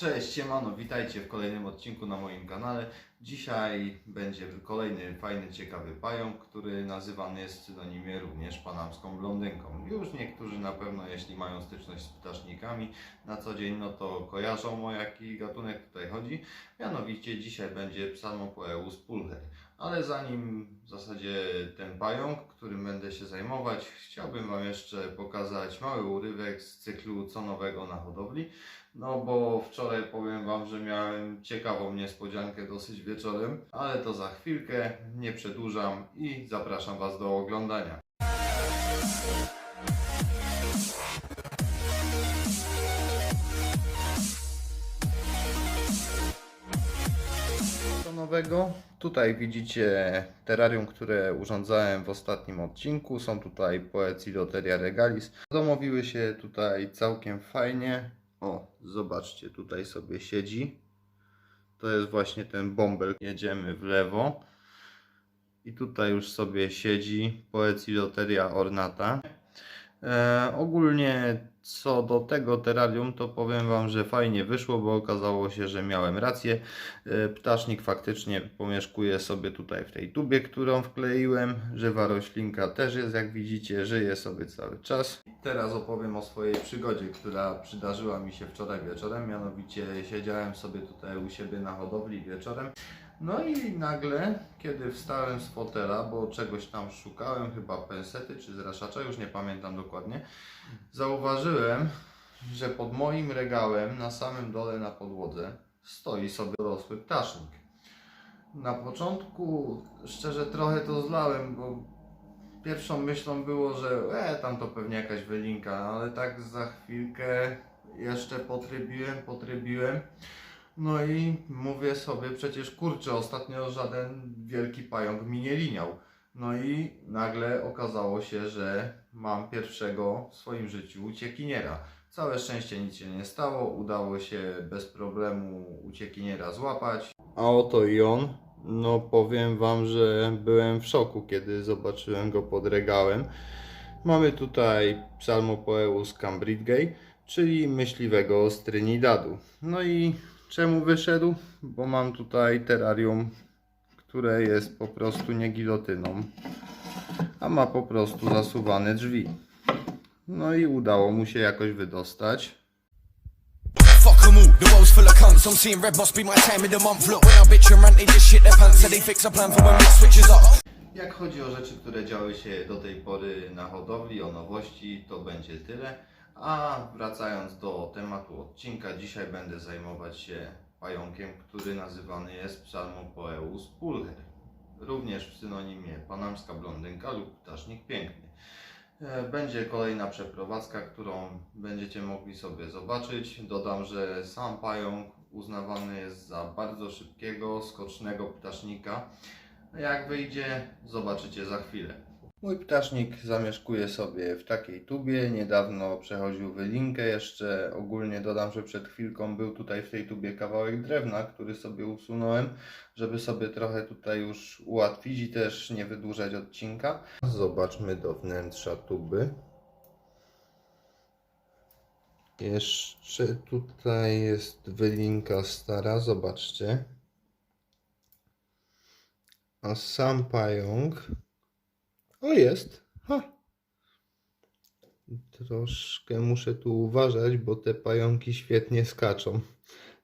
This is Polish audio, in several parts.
Cześć, siemano, witajcie w kolejnym odcinku na moim kanale. Dzisiaj będzie kolejny fajny, ciekawy pająk, który nazywany jest w synonimie również panamską blondynką. Już niektórzy na pewno, jeśli mają styczność z ptasznikami na co dzień, no to kojarzą o jaki gatunek tutaj chodzi. Mianowicie dzisiaj będzie Psalmopoeus pulcher. Ale zanim w zasadzie ten pająk, którym będę się zajmować, chciałbym Wam jeszcze pokazać mały urywek z cyklu Co nowego na hodowli. No bo wczoraj powiem Wam, że miałem ciekawą niespodziankę dosyć wieczorem, ale to za chwilkę, nie przedłużam i zapraszam Was do oglądania. Nowego? Tutaj widzicie terrarium, które urządzałem w ostatnim odcinku. Są tutaj Poeciloteria regalis. Domowiły się tutaj całkiem fajnie. O, zobaczcie, tutaj sobie siedzi. To jest właśnie ten bąbel. Jedziemy w lewo. I tutaj już sobie siedzi Poeciloteria ornata. E, ogólnie co do tego terrarium, to powiem Wam, że fajnie wyszło, bo okazało się, że miałem rację. E, ptasznik faktycznie pomieszkuje sobie tutaj w tej tubie, którą wkleiłem. Żywa roślinka też jest, jak widzicie, żyje sobie cały czas. Teraz opowiem o swojej przygodzie, która przydarzyła mi się wczoraj wieczorem. Mianowicie siedziałem sobie tutaj u siebie na hodowli wieczorem. No i nagle, kiedy wstałem z fotela, bo czegoś tam szukałem, chyba pensety czy zraszacza, już nie pamiętam dokładnie, zauważyłem, że pod moim regałem na samym dole na podłodze stoi sobie dorosły ptasznik. Na początku szczerze trochę to zlałem, bo pierwszą myślą było, że e, tam to pewnie jakaś wylinka, ale tak za chwilkę jeszcze potrybiłem, potrybiłem. No i mówię sobie, przecież kurczę, ostatnio żaden wielki pająk mi nie liniał. No i nagle okazało się, że mam pierwszego w swoim życiu uciekiniera. Całe szczęście nic się nie stało, udało się bez problemu uciekiniera złapać. A oto i on. No powiem wam, że byłem w szoku, kiedy zobaczyłem go pod regałem. Mamy tutaj Psalmopoeus cambridgei, czyli myśliwego z Trinidadu. No i czemu wyszedł? Bo mam tutaj terrarium, które jest po prostu nie gilotyną, a ma po prostu zasuwane drzwi. No i udało mu się jakoś wydostać. Fuck 'em all, the world's full of cunts. I'm seeing red must be my time of the month. Look, when I bitch and rant, they just shit their pants. So they fix a plan for when it switches up. Jak chodzi o rzeczy, które działy się do tej pory na hodowli, o nowości, to będzie tyle. A wracając do tematu odcinka, dzisiaj będę zajmować się pająkiem, który nazywany jest Psalmopoeus pulcher. Również w synonimie panamska blondynka lub ptasznik piękny. E, Będzie kolejna przeprowadzka, którą będziecie mogli sobie zobaczyć. Dodam, że sam pająk uznawany jest za bardzo szybkiego, skocznego ptasznika. Jak wyjdzie, zobaczycie za chwilę. Mój ptasznik zamieszkuje sobie w takiej tubie. Niedawno przechodził wylinkę. Jeszcze ogólnie dodam, że przed chwilką był tutaj w tej tubie kawałek drewna, który sobie usunąłem, żeby sobie trochę tutaj już ułatwić i też nie wydłużać odcinka. Zobaczmy do wnętrza tuby. Jeszcze tutaj jest wylinka stara, zobaczcie. A sam pająk. O, jest. Ha. Troszkę muszę tu uważać, bo te pająki świetnie skaczą.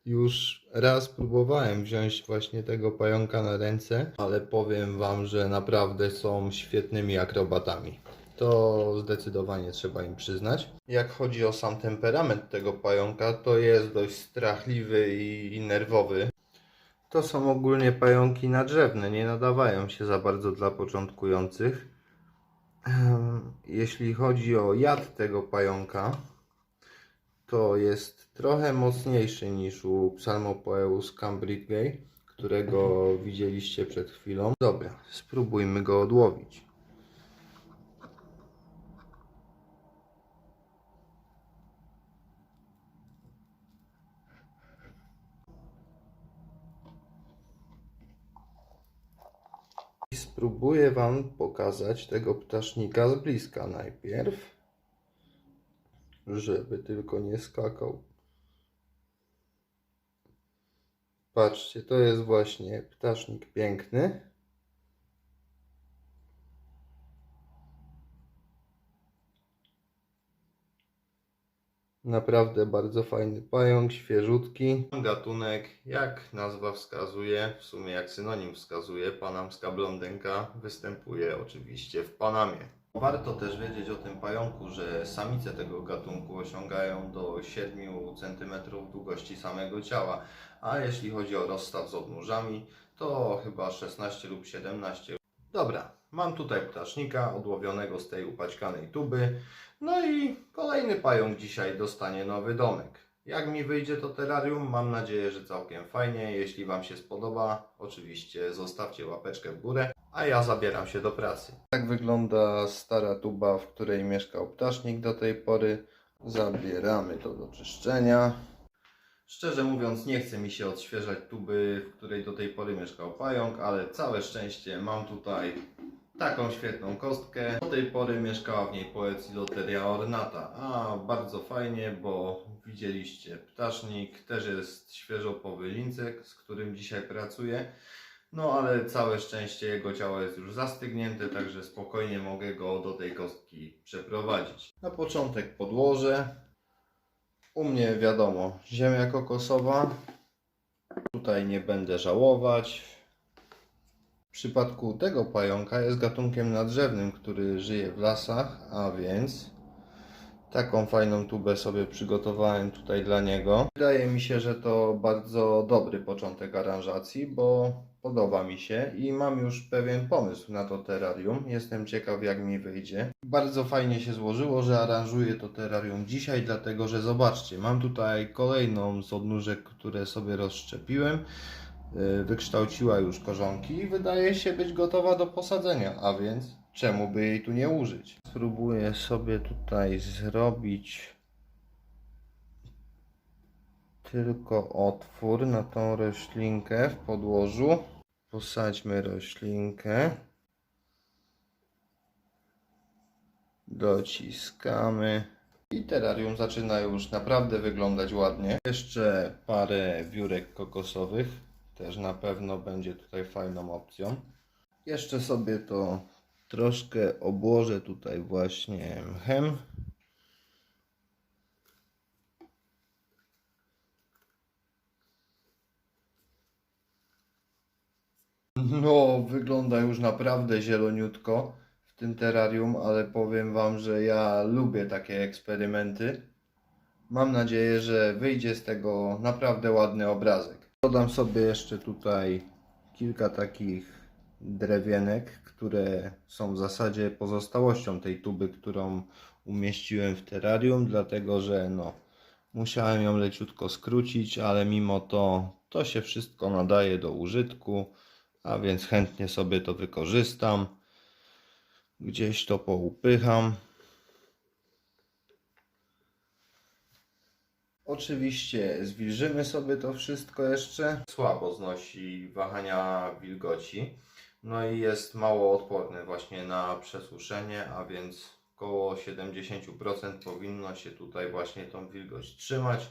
Już raz próbowałem wziąć właśnie tego pająka na ręce, ale powiem Wam, że naprawdę są świetnymi akrobatami. To zdecydowanie trzeba im przyznać. Jak chodzi o sam temperament tego pająka, to jest dość strachliwy i, i nerwowy. To są ogólnie pająki nadrzewne, nie nadawają się za bardzo dla początkujących. Jeśli chodzi o jad tego pająka, to jest trochę mocniejszy niż u Psalmopoeus cambridgei, którego widzieliście przed chwilą. Dobra, spróbujmy go odłowić. I spróbuję Wam pokazać tego ptasznika z bliska najpierw, żeby tylko nie skakał. Patrzcie, to jest właśnie ptasznik piękny. Naprawdę bardzo fajny pająk, świeżutki. Gatunek, jak nazwa wskazuje, w sumie jak synonim wskazuje, panamska blondynka występuje oczywiście w Panamie. Warto też wiedzieć o tym pająku, że samice tego gatunku osiągają do 7 cm długości samego ciała, a jeśli chodzi o rozstaw z odnóżami, to chyba 16 lub 17. Dobra, mam tutaj ptasznika odłowionego z tej upaćkanej tuby. No i kolejny pająk dzisiaj dostanie nowy domek. Jak mi wyjdzie to terrarium, mam nadzieję, że całkiem fajnie. Jeśli Wam się spodoba, oczywiście zostawcie łapeczkę w górę, a ja zabieram się do pracy. Tak wygląda stara tuba, w której mieszkał ptasznik do tej pory. Zabieramy to do czyszczenia. Szczerze mówiąc, nie chce mi się odświeżać tuby, w której do tej pory mieszkał pająk, ale całe szczęście mam tutaj taką świetną kostkę. Do tej pory mieszkała w niej Poeciloteria ornata, a bardzo fajnie, bo widzieliście, ptasznik też jest świeżo po wylincek, z którym dzisiaj pracuję. No ale całe szczęście jego ciało jest już zastygnięte, także spokojnie mogę go do tej kostki przeprowadzić. Na początek podłożę. U mnie wiadomo, ziemia kokosowa. Tutaj nie będę żałować. W przypadku tego pająka jest gatunkiem nadrzewnym, który żyje w lasach, a więc taką fajną tubę sobie przygotowałem tutaj dla niego. Wydaje mi się, że to bardzo dobry początek aranżacji, bo podoba mi się i mam już pewien pomysł na to terrarium. Jestem ciekaw jak mi wyjdzie. Bardzo fajnie się złożyło, że aranżuję to terrarium dzisiaj, dlatego że zobaczcie, mam tutaj kolejną z odnóżek, które sobie rozszczepiłem. Yy, Wykształciła już korzonki i wydaje się być gotowa do posadzenia, a więc czemu by jej tu nie użyć? Spróbuję sobie tutaj zrobić tylko otwór na tą roślinkę w podłożu. Posadźmy roślinkę. Dociskamy. I terrarium zaczyna już naprawdę wyglądać ładnie. Jeszcze parę wiórek kokosowych. Też na pewno będzie tutaj fajną opcją. Jeszcze sobie to troszkę obłożę tutaj właśnie mchem. No, wygląda już naprawdę zieloniutko w tym terrarium, ale powiem Wam, że ja lubię takie eksperymenty. Mam nadzieję, że wyjdzie z tego naprawdę ładny obrazek. Dodam sobie jeszcze tutaj kilka takich drewienek, które są w zasadzie pozostałością tej tuby, którą umieściłem w terrarium, dlatego że no, musiałem ją leciutko skrócić, ale mimo to to się wszystko nadaje do użytku, a więc chętnie sobie to wykorzystam. Gdzieś to poupycham. Oczywiście zwilżymy sobie to wszystko jeszcze. Słabo znosi wahania wilgoci. No i jest mało odporny właśnie na przesuszenie, a więc około 70% powinno się tutaj właśnie tą wilgoć trzymać.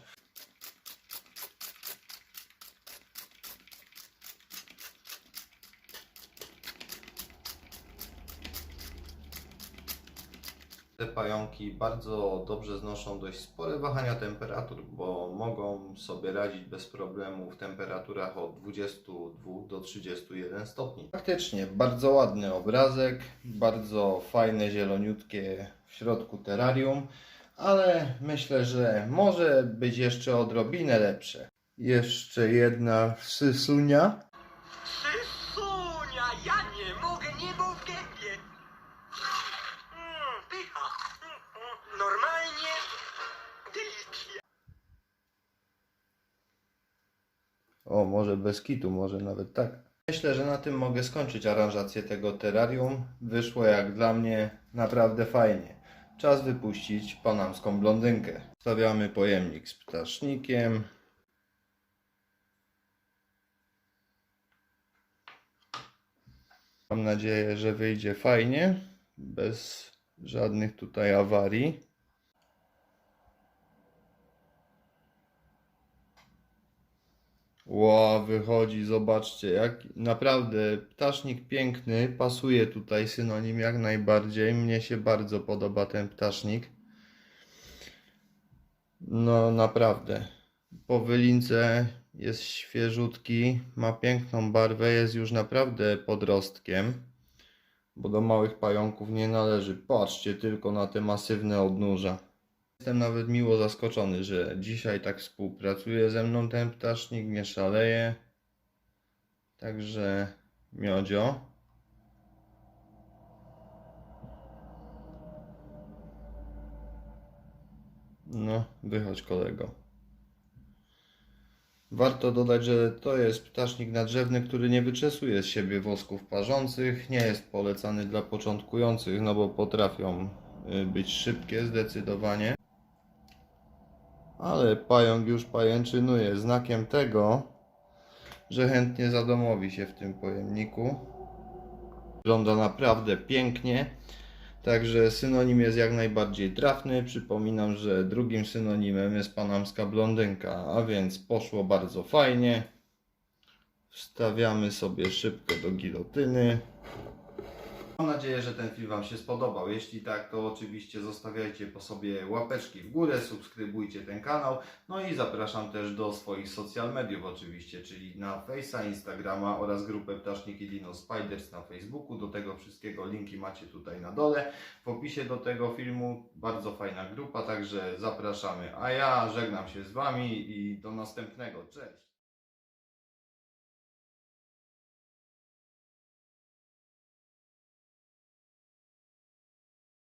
Te pająki bardzo dobrze znoszą dość spore wahania temperatur, bo mogą sobie radzić bez problemu w temperaturach od 22 do 31 stopni. Faktycznie, bardzo ładny obrazek, bardzo fajne, zieloniutkie w środku terrarium, ale myślę, że może być jeszcze odrobinę lepsze. Jeszcze jedna sysunia. O, może bez kitu, może nawet tak. Myślę, że na tym mogę skończyć aranżację tego terrarium. Wyszło jak dla mnie naprawdę fajnie. Czas wypuścić panamską blondynkę. Stawiamy pojemnik z ptasznikiem. Mam nadzieję, że wyjdzie fajnie, bez żadnych tutaj awarii. Ło, wychodzi, zobaczcie, jak naprawdę ptasznik piękny, pasuje tutaj synonim jak najbardziej. Mnie się bardzo podoba ten ptasznik. No naprawdę. Po wylince jest świeżutki, ma piękną barwę, jest już naprawdę podrostkiem, bo do małych pająków nie należy. Patrzcie tylko na te masywne odnóża. Jestem nawet miło zaskoczony, że dzisiaj tak współpracuje ze mną ten ptasznik, nie szaleje. Także miodzio. No, wychodź kolego. Warto dodać, że to jest ptasznik nadrzewny, który nie wyczesuje z siebie wosków parzących. Nie jest polecany dla początkujących, no bo potrafią y, być szybkie zdecydowanie. Ale pająk już pajęczynuje znakiem tego, że chętnie zadomowi się w tym pojemniku. Wygląda naprawdę pięknie. Także synonim jest jak najbardziej trafny. Przypominam, że drugim synonimem jest panamska blondynka, a więc poszło bardzo fajnie. Wstawiamy sobie szybkę do gilotyny. Mam nadzieję, że ten film Wam się spodobał. Jeśli tak, to oczywiście zostawiajcie po sobie łapeczki w górę, subskrybujcie ten kanał. No i zapraszam też do swoich social mediów oczywiście, czyli na Face'a, Instagrama oraz grupę Ptaszniki Dino Spiders na Facebooku. Do tego wszystkiego linki macie tutaj na dole. W opisie do tego filmu bardzo fajna grupa, także zapraszamy. A ja żegnam się z Wami i do następnego. Cześć!